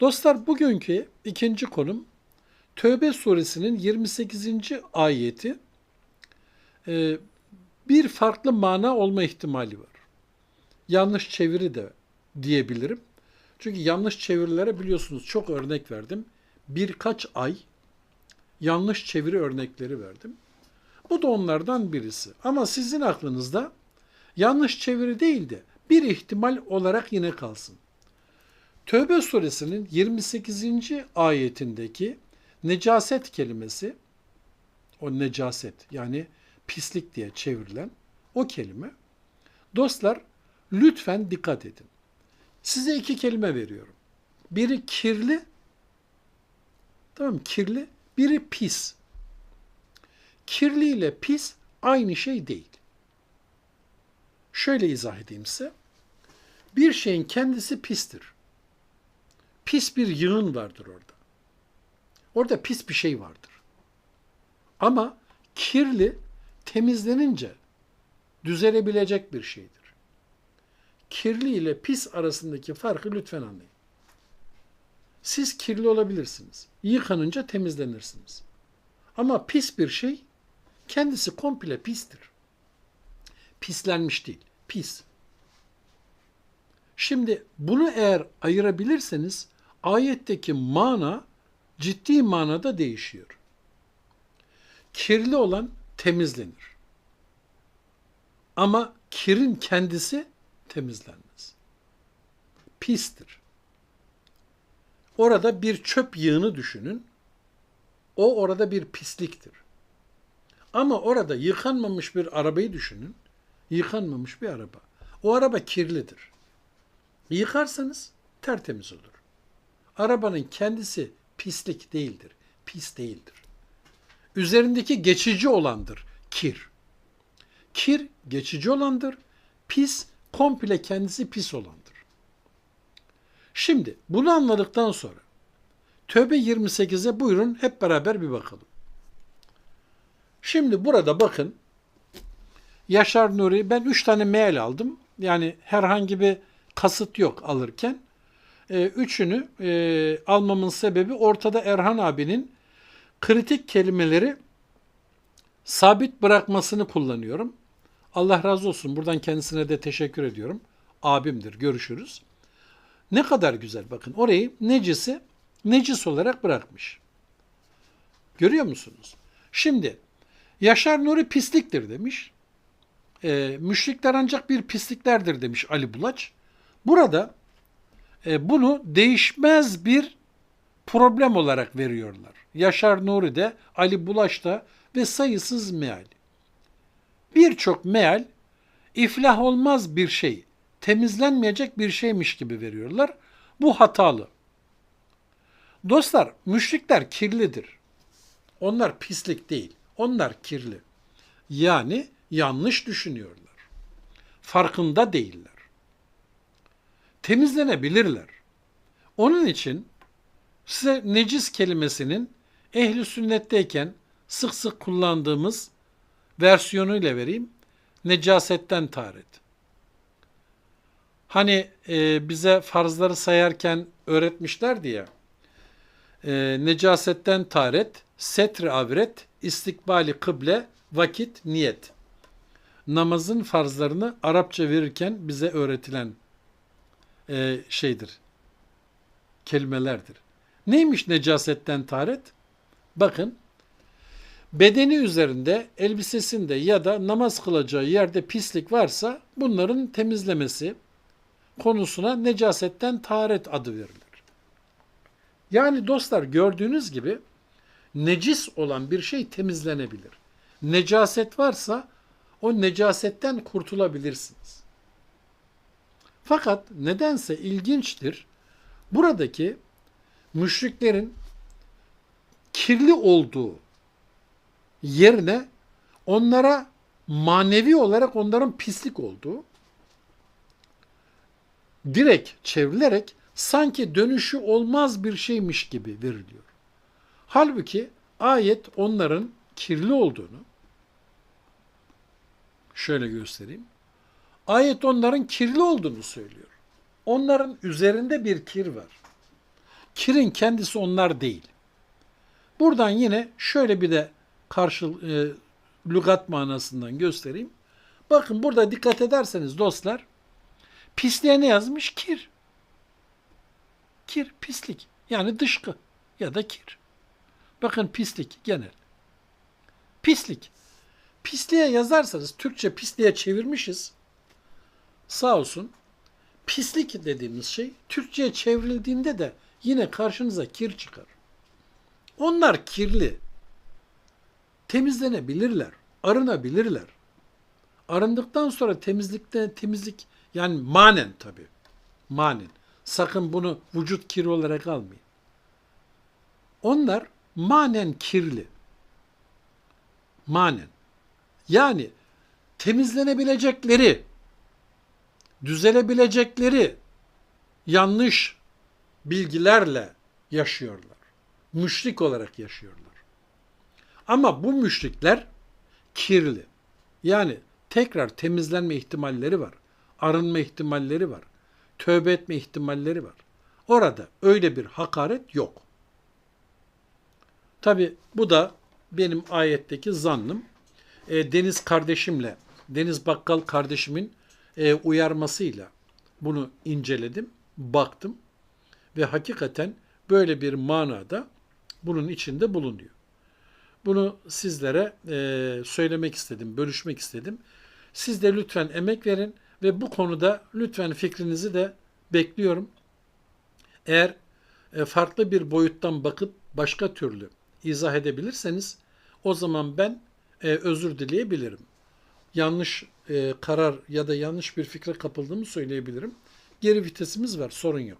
Dostlar bugünkü ikinci konum Tövbe suresinin 28. ayeti Ee, bir farklı mana olma ihtimali var. Yanlış çeviri de diyebilirim. Çünkü yanlış çevirilere biliyorsunuz çok örnek verdim. Birkaç ay yanlış çeviri örnekleri verdim. Bu da onlardan birisi. Ama sizin aklınızda yanlış çeviri değil de bir ihtimal olarak yine kalsın. Tövbe suresinin 28. ayetindeki necaset kelimesi, o necaset yani pislik diye çevrilen o kelime, dostlar lütfen dikkat edin. Size iki kelime veriyorum. Biri kirli, tamam kirli, biri pis. Kirli ile pis aynı şey değil. Şöyle izah edeyim size. Bir şeyin kendisi pistir. Pis bir yığın vardır orada. Orada pis bir şey vardır. Ama kirli temizlenince düzelebilecek bir şeydir. Kirli ile pis arasındaki farkı lütfen anlayın. Siz kirli olabilirsiniz. Yıkanınca temizlenirsiniz. Ama pis bir şey kendisi komple pistir. Pislenmiş değil, pis. Şimdi bunu eğer ayırabilirseniz ayetteki mana ciddi manada değişiyor. Kirli olan temizlenir. Ama kirin kendisi temizlenmez. Pistir. Orada bir çöp yığını düşünün. O orada bir pisliktir. Ama orada yıkanmamış bir arabayı düşünün. Yıkanmamış bir araba. O araba kirlidir. Yıkarsanız tertemiz olur. Arabanın kendisi pislik değildir. Pis değildir. Üzerindeki geçici olandır kir. Kir geçici olandır. Pis komple kendisi pis olandır. Şimdi bunu anladıktan sonra Tövbe 28'e buyurun hep beraber bir bakalım. Şimdi burada bakın Yaşar Nuri ben 3 tane mail aldım. Yani herhangi bir kasıt yok alırken. E, üçünü e, almamın sebebi ortada Erhan abinin kritik kelimeleri sabit bırakmasını kullanıyorum. Allah razı olsun. Buradan kendisine de teşekkür ediyorum. Abimdir. Görüşürüz. Ne kadar güzel bakın. Orayı necisi necis olarak bırakmış. Görüyor musunuz? Şimdi Yaşar Nuri pisliktir demiş. E, müşrikler ancak bir pisliklerdir demiş Ali Bulaç. Burada e, bunu değişmez bir problem olarak veriyorlar. Yaşar Nuri de, Ali Bulaç da ve sayısız meal. Birçok meal iflah olmaz bir şey, temizlenmeyecek bir şeymiş gibi veriyorlar. Bu hatalı. Dostlar, müşrikler kirlidir. Onlar pislik değil. Onlar kirli. Yani yanlış düşünüyorlar. Farkında değiller. Temizlenebilirler. Onun için size necis kelimesinin ehli sünnetteyken sık sık kullandığımız versiyonuyla vereyim. Necasetten taharet. Hani e, bize farzları sayarken öğretmişlerdi ya. E, necasetten taharet, setri avret, istikbali kıble, vakit, niyet. Namazın farzlarını Arapça verirken bize öğretilen e, şeydir. Kelimelerdir. Neymiş necasetten taharet? Bakın bedeni üzerinde, elbisesinde ya da namaz kılacağı yerde pislik varsa bunların temizlemesi konusuna necasetten taharet adı verilir. Yani dostlar gördüğünüz gibi necis olan bir şey temizlenebilir. Necaset varsa o necasetten kurtulabilirsiniz. Fakat nedense ilginçtir. Buradaki müşriklerin kirli olduğu yerine onlara manevi olarak onların pislik olduğu direkt çevrilerek sanki dönüşü olmaz bir şeymiş gibi veriliyor. Halbuki ayet onların kirli olduğunu şöyle göstereyim. Ayet onların kirli olduğunu söylüyor. Onların üzerinde bir kir var. Kirin kendisi onlar değil. Buradan yine şöyle bir de karşı e, lügat manasından göstereyim. Bakın burada dikkat ederseniz dostlar pisliğe ne yazmış? Kir. Kir, pislik. Yani dışkı ya da kir. Bakın pislik genel. Pislik. Pisliğe yazarsanız Türkçe pisliğe çevirmişiz. Sağ olsun. Pislik dediğimiz şey Türkçe'ye çevrildiğinde de yine karşınıza kir çıkar. Onlar kirli. Temizlenebilirler, arınabilirler. Arındıktan sonra temizlikte temizlik yani manen tabii. Manen. Sakın bunu vücut kiri olarak almayın. Onlar manen kirli. Manen. Yani temizlenebilecekleri, düzelebilecekleri yanlış bilgilerle yaşıyorlar. Müşrik olarak yaşıyorlar. Ama bu müşrikler kirli. Yani tekrar temizlenme ihtimalleri var. Arınma ihtimalleri var. Tövbe etme ihtimalleri var. Orada öyle bir hakaret yok. Tabi bu da benim ayetteki zannım. E, Deniz kardeşimle, Deniz Bakkal kardeşimin e, uyarmasıyla bunu inceledim, baktım ve hakikaten böyle bir manada bunun içinde bulunuyor. Bunu sizlere e, söylemek istedim, bölüşmek istedim. Siz de lütfen emek verin ve bu konuda lütfen fikrinizi de bekliyorum. Eğer e, farklı bir boyuttan bakıp başka türlü izah edebilirseniz o zaman ben e, özür dileyebilirim. Yanlış e, karar ya da yanlış bir fikre kapıldığımı söyleyebilirim. Geri vitesimiz var, sorun yok.